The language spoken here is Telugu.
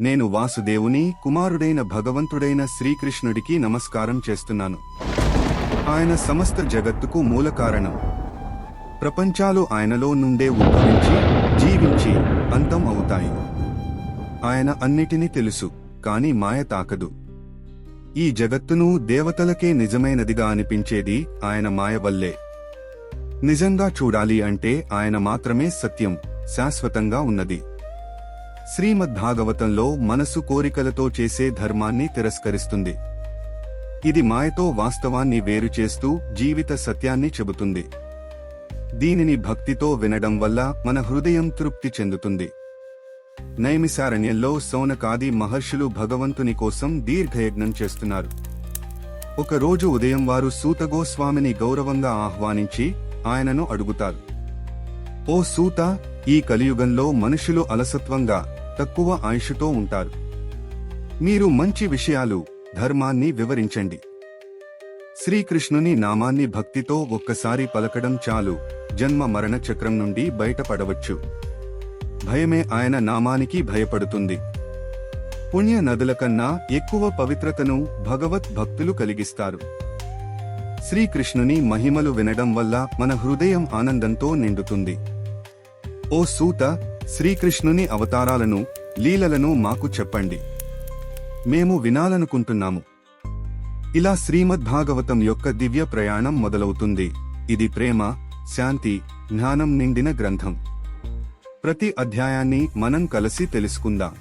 నేను వాసుదేవుని కుమారుడైన భగవంతుడైన శ్రీకృష్ణుడికి నమస్కారం చేస్తున్నాను. ఆయన సమస్త జగత్తుకు మూల కారణం. ప్రపంచాలు ఆయనలో నుండే ఉద్భవించి జీవించి అంతం అవుతాయి. ఆయన అన్నిటినీ తెలుసు కాని మాయ తాకదు. ఈ జగత్తును దేవతలకే నిజమైనదిగా అనిపించేది ఆయన మాయ వల్లే. నిజంగా చూడాలి అంటే ఆయన మాత్రమే సత్యం శాశ్వతంగా ఉన్నది. శ్రీమద్భాగవతంలో మనసు కోరికలతో చేసే ధర్మాన్ని తిరస్కరిస్తుంది. ఇది మాయతో వాస్తవాన్ని వేరు చేస్తూ జీవిత సత్యాన్ని చెబుతుంది. దీనిని భక్తితో వినడం వల్ల మన హృదయం తృప్తి చెందుతుంది. నైమిసారణ్యంలో సౌనకాది మహర్షులు భగవంతుని కోసం దీర్ఘయజ్ఞం చేస్తున్నారు. ఒక రోజు ఉదయం వారు సూతగోస్వామిని గౌరవంగా ఆహ్వానించి ఆయనను అడుగుతారు. ఓ సూత ఈ కలియుగంలో మనుషులు అలసత్వంగా తక్కువ ఆయుషుతో ఉంటారు. మీరు మంచి విషయాలు ధర్మాన్ని వివరించండి. శ్రీకృష్ణుని నామాన్ని భక్తితో ఒక్కసారి పలకడం చాలు. జన్మ మరణ చక్రం నుండి బయటపడవచ్చు. భయమే ఆయన నామానికి భయపడుతుంది. పుణ్య నదుల కన్నా ఎక్కువ పవిత్రతను భగవత్ భక్తులు కలిగిస్తారు. శ్రీకృష్ణుని మహిమలు వినడం వల్ల మన హృదయం ఆనందంతో నిండుతుంది. ఓ సూత శ్రీకృష్ణుని అవతారాలను లీలలను మాకు చెప్పండి. మేము వినాలనుకుంటున్నాము. ఇలా శ్రీమద్భాగవతం యొక్క దివ్య ప్రయాణం మొదలవుతుంది. ఇది ప్రేమ శాంతి జ్ఞానం నిండిన గ్రంథం. ప్రతి అధ్యాయాన్ని మనం కలిసి తెలుసుకుందాం.